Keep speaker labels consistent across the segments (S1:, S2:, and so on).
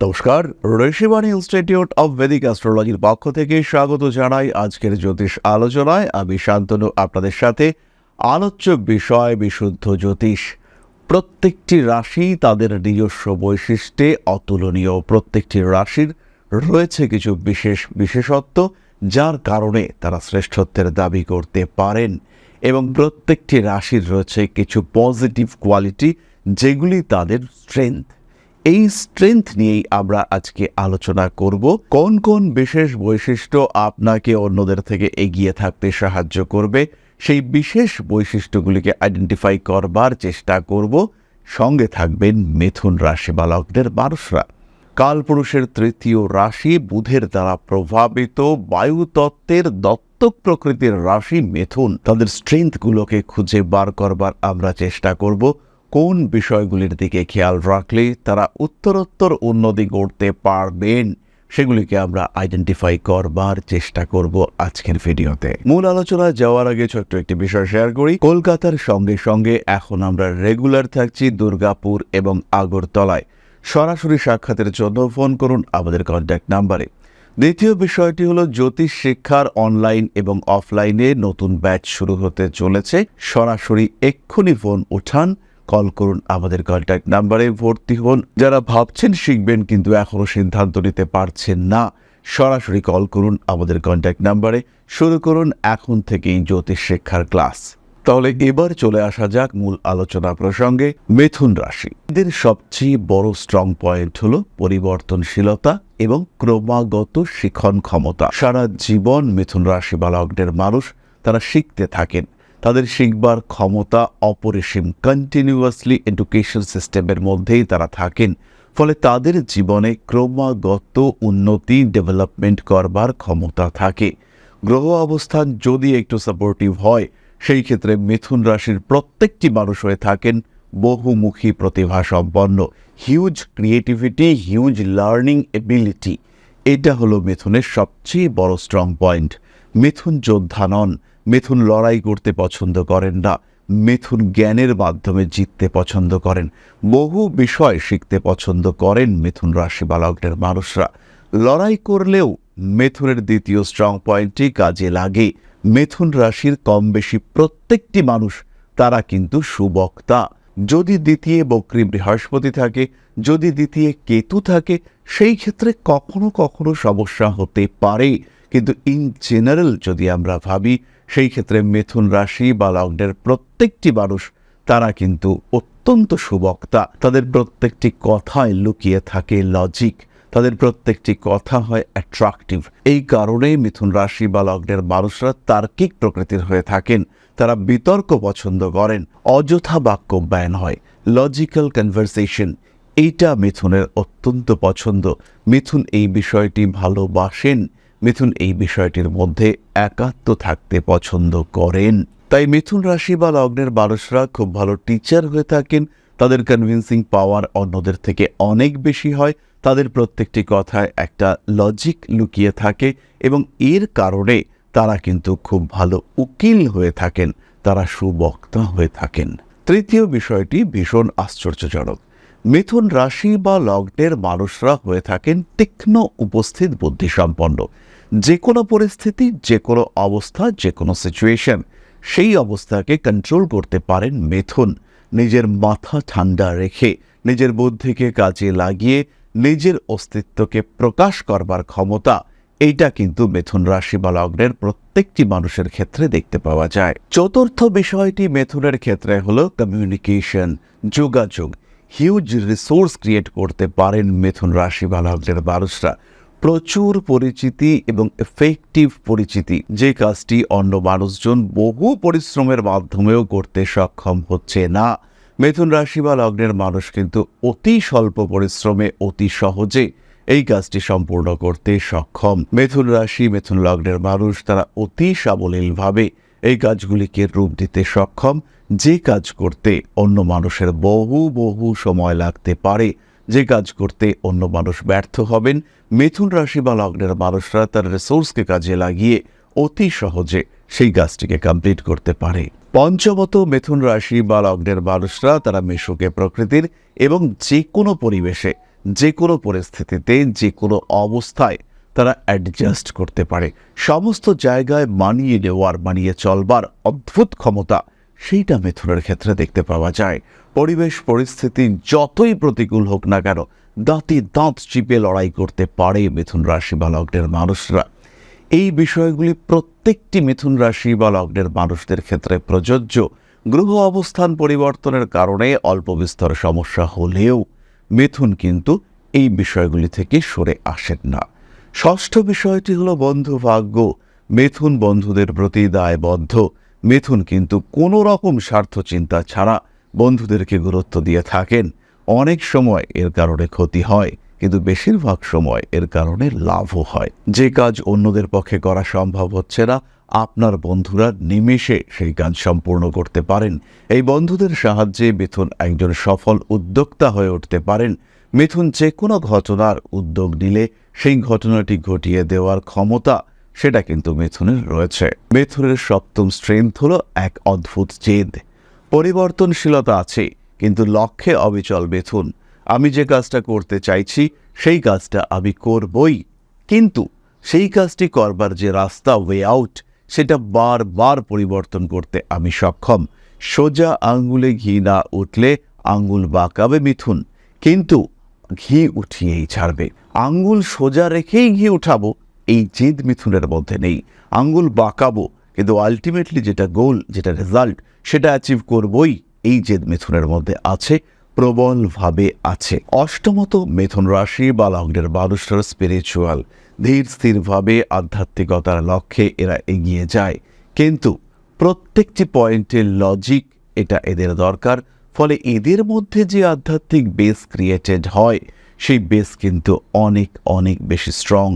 S1: নমস্কার, Rishibani institute of Vedic অ্যাস্ট্রোলজির পক্ষ থেকে স্বাগত জানাই আজকের জ্যোতিষ আলোচনায়। আমি শান্তনু, আপনাদের সাথে আলোচ্য বিষয় বিশুদ্ধ জ্যোতিষ। প্রত্যেকটি রাশি তাদের নিজস্ব বৈশিষ্ট্যে অতুলনীয়। প্রত্যেকটি রাশির রয়েছে কিছু বিশেষ বিশেষত্ব, যার কারণে তারা শ্রেষ্ঠত্বের দাবি করতে পারেন। এবং প্রত্যেকটি রাশির রয়েছে কিছু পজিটিভ কোয়ালিটি যেগুলি তাদের স্ট্রেংথ এই স্ট্রেংথ নিয়েই আমরা আজকে আলোচনা করব। কোন কোন বিশেষ বৈশিষ্ট্য আপনাকে অন্যদের থেকে এগিয়ে থাকতে সাহায্য করবে, সেই বিশেষ বৈশিষ্ট্যগুলিকে আইডেন্টিফাই করবার চেষ্টা করব। সঙ্গে থাকবেন মিথুন রাশি বালকদের মানুষরা। কালপুরুষের তৃতীয় রাশি বুধের দ্বারা প্রভাবিত বায়ুতত্ত্বের দত্তক প্রকৃতির রাশি মিথুন। তাদের স্ট্রেংথগুলোকে খুঁজে বার করবার আমরা চেষ্টা করব। কোন বিষয়গুলির দিকে খেয়াল রাখলে তারা উত্তরোত্তর উন্নতি করতে পারবেন, সেগুলিকে আমরা আইডেন্টিফাই করবার চেষ্টা করব আজকের ভিডিওতে। মূল আলোচনা যাওয়ার আগে ছোট্ট একটি বিষয় শেয়ার করি। কলকাতার সঙ্গে সঙ্গে এখন আমরা রেগুলার থাকছি দুর্গাপুর এবং আগরতলায়। সরাসরি সাক্ষাতের জন্য ফোন করুন আমাদের কন্ট্যাক্ট নাম্বারে দ্বিতীয় বিষয়টি হলো জ্যোতিষ শিক্ষার অনলাইন এবং অফলাইনে নতুন ব্যাচ শুরু হতে চলেছে। সরাসরি এক্ষুনি ফোন উঠান। কল করুন আমাদের কন্ট্যাক্ট নাম্বারে ভর্তি হন। যারা ভাবছেন শিখবেন কিন্তু এখনও সিদ্ধান্ত নিতে পারছেন না, সরাসরি কল করুন আমাদের কন্ট্যাক্ট নাম্বারে শুরু করুন এখন থেকেই জ্যোতিষ শিক্ষার ক্লাস। তাহলে এবার চলে আসা যাক মূল আলোচনা প্রসঙ্গে। মিথুন রাশি। এদের সবচেয়ে বড় স্ট্রং পয়েন্ট হল পরিবর্তনশীলতা এবং ক্রমাগত শিখন ক্ষমতা। সারা জীবন মিথুন রাশি বালকদের মানুষ তারা শিখতে থাকেন। তাদের শিখবার ক্ষমতা অপরিসীম। কন্টিনিউয়াসলি এডুকেশন সিস্টেমের মধ্যেই তারা থাকেন। ফলে তাদের জীবনে ক্রমাগত উন্নতি ডেভেলপমেন্ট করবার ক্ষমতা থাকে। গ্রহ অবস্থান যদি একটু সাপোর্টিভ হয়, সেই ক্ষেত্রে মিথুন রাশির প্রত্যেকটি মানুষ হয়ে থাকেন বহুমুখী প্রতিভা সম্পন্ন huge creativity huge learning ability এটা হলো মিথুনের সবচেয়ে বড় স্ট্রং পয়েন্ট মিথুন যোদ্ধা নন মিথুন লড়াই করতে পছন্দ করেন না। মিথুন জ্ঞানের মাধ্যমে জিততে পছন্দ করেন। বহু বিষয় শিখতে পছন্দ করেন মিথুন রাশি বালকদের মানুষরা। লড়াই করলেও মিথুনের দ্বিতীয় স্ট্রং পয়েন্টটি কাজে লাগে। মিথুন রাশির কম বেশি প্রত্যেকটি মানুষ, তারা কিন্তু সুবক্তা। যদি দ্বিতীয় বক্রী বৃহস্পতি থাকে, যদি দ্বিতীয় কেতু থাকে, সেই ক্ষেত্রে কখনো কখনো সমস্যা হতে পারে। কিন্তু ইন জেনারেল যদি আমরা ভাবি, সেই ক্ষেত্রে মিথুন রাশি বা লগ্নের প্রত্যেকটি মানুষ, তারা কিন্তু অত্যন্ত সুবক্তা। তাদের প্রত্যেকটি কথায় লুকিয়ে থাকে লজিক তাদের প্রত্যেকটি কথা হয় অ্যাট্রাকটিভ এই কারণেই মিথুন রাশি বা লগ্নের মানুষরা তার্কিক প্রকৃতির হয়ে থাকেন। তারা বিতর্ক পছন্দ করেন, অযথা বাক্য ব্যয়ন হয়। লজিক্যাল কনভারসেশন এইটা মিথুনের অত্যন্ত পছন্দ। মিথুন এই বিষয়টি ভালোবাসেন মিথুন এই বিষয়টির মধ্যে একাত্ম থাকতে পছন্দ করেন। তাই মিথুন রাশি বা লগ্নের মানুষরা খুব ভালো টিচার হয়ে থাকেন। তাদের কনভিন্সিং পাওয়ার অন্যদের থেকে অনেক বেশি হয়। তাদের প্রত্যেকটি কথায় একটা লজিক লুকিয়ে থাকে এবং এর কারণে তারা কিন্তু খুব ভালো উকিল হয়ে থাকেন। তারা সুবক্তা হয়ে থাকেন। তৃতীয় বিষয়টি ভীষণ আশ্চর্যজনক। মিথুন রাশি বা লগ্নের মানুষরা হয়ে থাকেন তীক্ষ্ণ উপস্থিত বুদ্ধিসম্পন্ন। যে কোনো পরিস্থিতি, যে কোনো অবস্থা, যে কোনো সিচুয়েশন সেই অবস্থাকে কন্ট্রোল করতে পারেন মিথুন। নিজের মাথা ঠান্ডা রেখে, নিজের বুদ্ধিকে কাজে লাগিয়ে, নিজের অস্তিত্বকে প্রকাশ করবার ক্ষমতা, এইটা কিন্তু মিথুন রাশি বা লগ্নের প্রত্যেকটি মানুষের ক্ষেত্রে দেখতে পাওয়া যায়। চতুর্থ বিষয়টি মিথুনের ক্ষেত্রে হলো কমিউনিকেশন যোগাযোগ। হিউজ রিসোর্স ক্রিয়েট করতে পারেন মিথুন রাশি বা লগ্নের মানুষরা। প্রচুর পরিচিতি এবং এফেক্টিভ পরিচিতি। যে কাজটি অন্য মানুষজন বহু পরিশ্রমের মাধ্যমেও করতে সক্ষম হচ্ছে না। মিথুন রাশি বা লগ্নের মানুষ কিন্তু অতি স্বল্প পরিশ্রমে, অতি সহজে এই কাজটি সম্পূর্ণ করতে সক্ষম। মিথুন রাশি, মিথুন লগ্নের মানুষ তারা অতি সাবলীলভাবে এই কাজগুলিকে রূপ দিতে সক্ষম। যে কাজ করতে অন্য মানুষের বহু বহু সময় লাগতে পারে, যে কাজ করতে অন্য মানুষ ব্যর্থ হবেন, মিথুন রাশি বা লগ্নের মানুষরা তার রিসোর্সকে কাজে লাগিয়ে অতি সহজে সেই কাজটিকে কমপ্লিট করতে পারে। পঞ্চমত, মিথুন রাশি বা লগ্নের মানুষরা তারা মেশুকে প্রকৃতির এবং যে কোনো পরিবেশে যে কোনো পরিস্থিতিতে যে কোনো অবস্থায় তারা অ্যাডজাস্ট করতে পারে। সমস্ত জায়গায় মানিয়ে নেওয়ার, মানিয়ে চলবার অদ্ভুত ক্ষমতা সেইটা মিথুনের ক্ষেত্রে দেখতে পাওয়া যায়। পরিবেশ, পরিস্থিতি যতই প্রতিকূল হোক না কেন, দাঁতে দাঁত চিপে লড়াই করতে পারে মিথুন রাশি বা লগ্নের মানুষরা। এই বিষয়গুলি প্রত্যেকটি মিথুন রাশি বা লগ্নের মানুষদের ক্ষেত্রে প্রযোজ্য। গ্রহ অবস্থান পরিবর্তনের কারণে অল্প বিস্তর সমস্যা হলেও মিথুন কিন্তু এই বিষয়গুলি থেকে সরে আসেন না। ষষ্ঠ বিষয়টি হলো বন্ধু ভাগ্য মিথুন বন্ধুদের প্রতি দায়বদ্ধ। মিথুন কিন্তু কোনো রকম স্বার্থ চিন্তা ছাড়া বন্ধুদেরকে গুরুত্ব দিয়ে থাকেন। অনেক সময় এর কারণে ক্ষতি হয়, কিন্তু বেশিরভাগ সময় এর কারণে লাভও হয়। যে কাজ অন্যদের পক্ষে করা সম্ভব হচ্ছে না, আপনার বন্ধুরা নিমেষে সেই কাজ সম্পূর্ণ করতে পারেন। এই বন্ধুদের সাহায্যে মিথুন একজন সফল উদ্যোক্তা হয়ে উঠতে পারেন। মিথুন যে কোনো ঘটনার উদ্যোগ নিলে সেই ঘটনাটি ঘটিয়ে দেওয়ার ক্ষমতা সেটা কিন্তু মিথুনের রয়েছে। মিথুনের সপ্তম স্ট্রেংথ হলো এক অদ্ভুত জেদ। পরিবর্তনশীলতা আছে, কিন্তু লক্ষ্যে অবিচল মিথুন। আমি যে কাজটা করতে চাইছি, সেই কাজটা আমি করবই। কিন্তু সেই কাজটি করবার যে রাস্তা ওয়ে আউট সেটা বারবার পরিবর্তন করতে আমি সক্ষম। সোজা আঙ্গুলে ঘি না উঠলে আঙ্গুল বাঁকাবে মিথুন। কিন্তু ঘি উঠিয়েই ছাড়বে। আঙ্গুল সোজা রেখেই ঘি উঠাবো, এই জেদ মিথুনের মধ্যে নেই। আঙ্গুল বাঁকাবো, কিন্তু আলটিমেটলি যেটা গোল যেটা রেজাল্ট সেটা অ্যাচিভ করবই, এই জেদ মিথুনের মধ্যে আছে, প্রবলভাবে আছে। অষ্টমত মিথুন রাশি বা লগ্নের মানুষরা স্পিরিচুয়াল ধীর স্থিরভাবে আধ্যাত্মিকতার লক্ষ্যে এরা এগিয়ে যায়। কিন্তু প্রত্যেকটি পয়েন্টের লজিক এটা এদের দরকার। ফলে এদের মধ্যে যে আধ্যাত্মিক বেস ক্রিয়েটেড হয়, সেই বেস কিন্তু অনেক অনেক বেশি স্ট্রং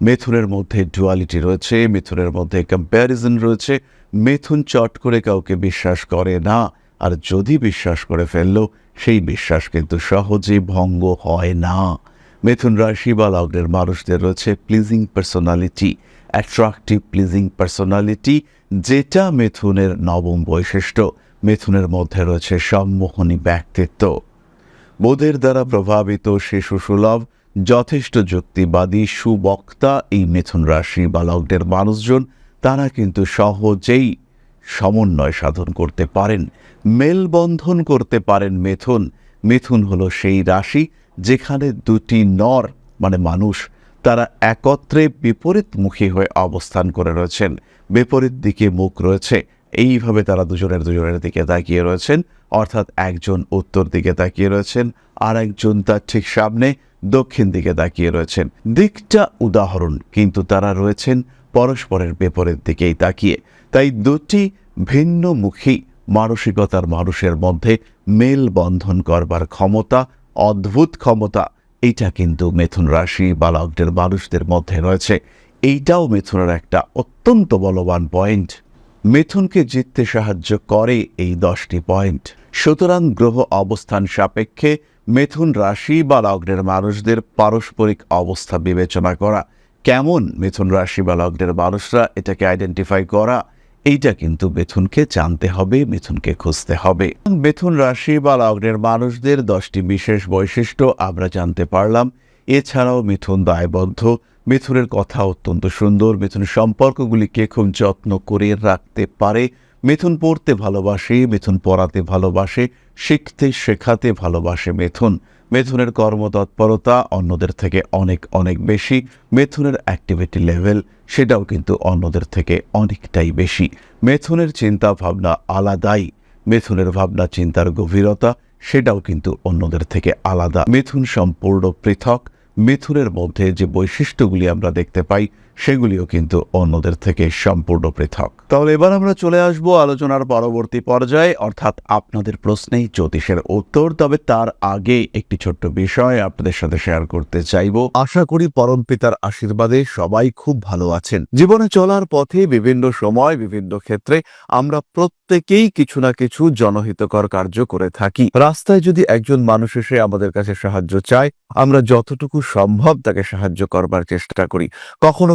S1: মিথুনের মধ্যে ডুয়ালিটি রয়েছে, মিথুনের মধ্যে কম্প্যারিজন রয়েছে। মিথুন চট করে কাউকে বিশ্বাস করে না, আর যদি বিশ্বাস করে ফেলল, সেই বিশ্বাস কিন্তু সহজে ভঙ্গ হয় না। মিথুন রাশি বা লগ্নের মানুষদের রয়েছে pleasing personality attractive pleasing personality যেটা মিথুনের নবম বৈশিষ্ট্য। মিথুনের মধ্যে রয়েছে সম্মোহনী ব্যক্তিত্ব। বোধের দ্বারা প্রভাবিত শিশু সুলভ, যথেষ্ট যুক্তিবাদী সুবক্তা এই মিথুন রাশি বা লগ্নের মানুষজন, তারা কিন্তু সহজেই সমন্বয় সাধন করতে পারেন, মেলবন্ধন করতে পারেন মিথুন। মিথুন হলো সেই রাশি যেখানে দুটি নর মানে মানুষ, তারা একত্রে বিপরীতমুখী হয়ে অবস্থান করে রয়েছেন। বিপরীত দিকে মুখ রয়েছে এইভাবে তারা দুজনের দুজনের দিকে তাকিয়ে রয়েছেন। অর্থাৎ একজন উত্তর দিকে তাকিয়ে রয়েছেন আর একজন তার ঠিক সামনে দক্ষিণ দিকে তাকিয়ে রয়েছেন। দিকটা উদাহরণ, কিন্তু তারা রয়েছেন পরস্পরের বিপরীত দিকেই তাকিয়ে। তাই দুটি ভিন্নমুখী মানসিকতার মানুষের মধ্যে মেল বন্ধন করবার ক্ষমতা, অদ্ভুত ক্ষমতা, এটা কিন্তু মিথুন রাশি বা লগ্নের মানুষদের মধ্যে রয়েছে। এইটাও মিথুনের একটা অত্যন্ত বলবান পয়েন্ট মিথুনকে জিততে সাহায্য করে এই দশটি পয়েন্ট। সুতরাং গ্রহ অবস্থান সাপেক্ষে মিথুন রাশি বা লগ্নের মানুষদের পারস্পরিক অবস্থা বিবেচনা করা। কেমন মিথুন রাশি বা লগ্নের মানুষরা এটাকে আইডেন্টিফাই করা? এইটা কিন্তু মিথুনকে জানতে হবে, মিথুনকে খুঁজতে হবে। মিথুন রাশি বা লগ্নের মানুষদের দশটি বিশেষ বৈশিষ্ট্য আমরা জানতে পারলাম। এছাড়াও মিথুন দায়বদ্ধ মিথুনের কথা অত্যন্ত সুন্দর। মিথুন সম্পর্কগুলিকে খুব যত্ন করে রাখতে পারে? মিথুন পড়তে ভালোবাসে, মিথুন পড়াতে ভালোবাসে, শিখতে, শেখাতে ভালোবাসে মিথুন। মিথুনের কর্মতৎপরতা অন্যদের থেকে অনেক অনেক বেশি। মিথুনের অ্যাক্টিভিটি লেভেল সেটাও কিন্তু অন্যদের থেকে অনেকটাই বেশি। মিথুনের চিন্তা ভাবনা আলাদাই। মিথুনের ভাবনা, চিন্তার গভীরতা সেটাও কিন্তু অন্যদের থেকে আলাদা। মিথুন সম্পূর্ণ পৃথক। মিথুনের মধ্যে যে বৈশিষ্ট্যগুলি আমরা দেখতে পাই সেগুলিও কিন্তু অন্যদের থেকে সম্পূর্ণ পৃথক। তাহলে এবার আমরা চলে আসব আলোচনার পরবর্তী পর্যায়ে, অর্থাৎ আপনাদের প্রশ্নেই জ্যোতিষের উত্তর, তবে তার আগে একটি ছোট্ট বিষয় আপনাদের সাথে শেয়ার করতে চাইব। আশা করি পরম পিতার আশীর্বাদে সবাই খুব ভালো আছেন। জীবনে চলার পথে বিভিন্ন সময়, বিভিন্ন ক্ষেত্রে আমরা প্রত্যেকেই কিছু না কিছু জনহিতকর কার্য করে থাকি। রাস্তায় যদি একজন মানুষ এসে আমাদের কাছে সাহায্য চায়, আমরা যতটুকু সম্ভব তাকে সাহায্য করবার চেষ্টা করি। কখনো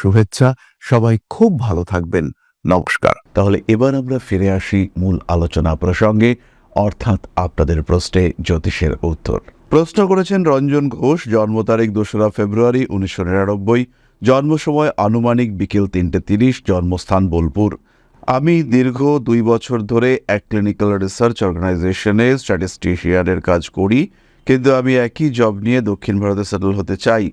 S1: শুভেচ্ছা। সবাই খুব ভালো থাকবেন। নমস্কার। তাহলে এবার আমরা ফিরে আসি মূল আলোচনা প্রসঙ্গে, অর্থাৎ আপনাদের প্রশ্নে জ্যোতিষের উত্তর। প্রশ্ন করেছেন রঞ্জন ঘোষ, জন্ম তারিখ দোসরা ফেব্রুয়ারি উনিশশো নিরানব্বই, জন্ম সময় আনুমানিক বিকেল তিনটে তিরিশ, জন্মস্থান বোলপুর। আমি দীর্ঘ দুই বছর ধরে এক ক্লিনিক্যাল রিসার্চ অর্গানাইজেশনে স্ট্যাটিস্টিশিয়ানের কাজ করি, কিন্তু আমি একই জব নিয়ে দক্ষিণ ভারতে সেটেল হতে চাই।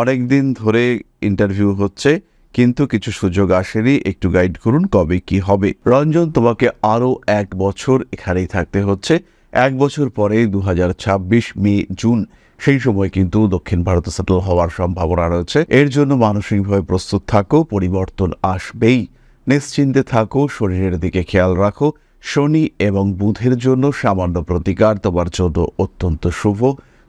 S1: অনেক দিন ধরে ইন্টারভিউ হচ্ছে, কিন্তু কিছু সুযোগ আসেনি। একটু গাইড করুন কবে কি হবে। রঞ্জন, তোমাকে আরও এক বছর এখানেই থাকতে হচ্ছে। এক বছর পরে দু হাজার ছাব্বিশ মে, জুন, সেই সময় কিন্তু দক্ষিণ ভারতে সেটেল হওয়ার সম্ভাবনা রয়েছে। এর জন্য মানসিকভাবে প্রস্তুত থাকো, পরিবর্তন আসবেই। নিশ্চিন্তে থাকো, শরীরের দিকে খেয়াল রাখো। শনি এবং বুধের জন্য সামান্য প্রতিকার, তোমার জন্য অত্যন্ত শুভ।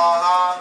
S1: la la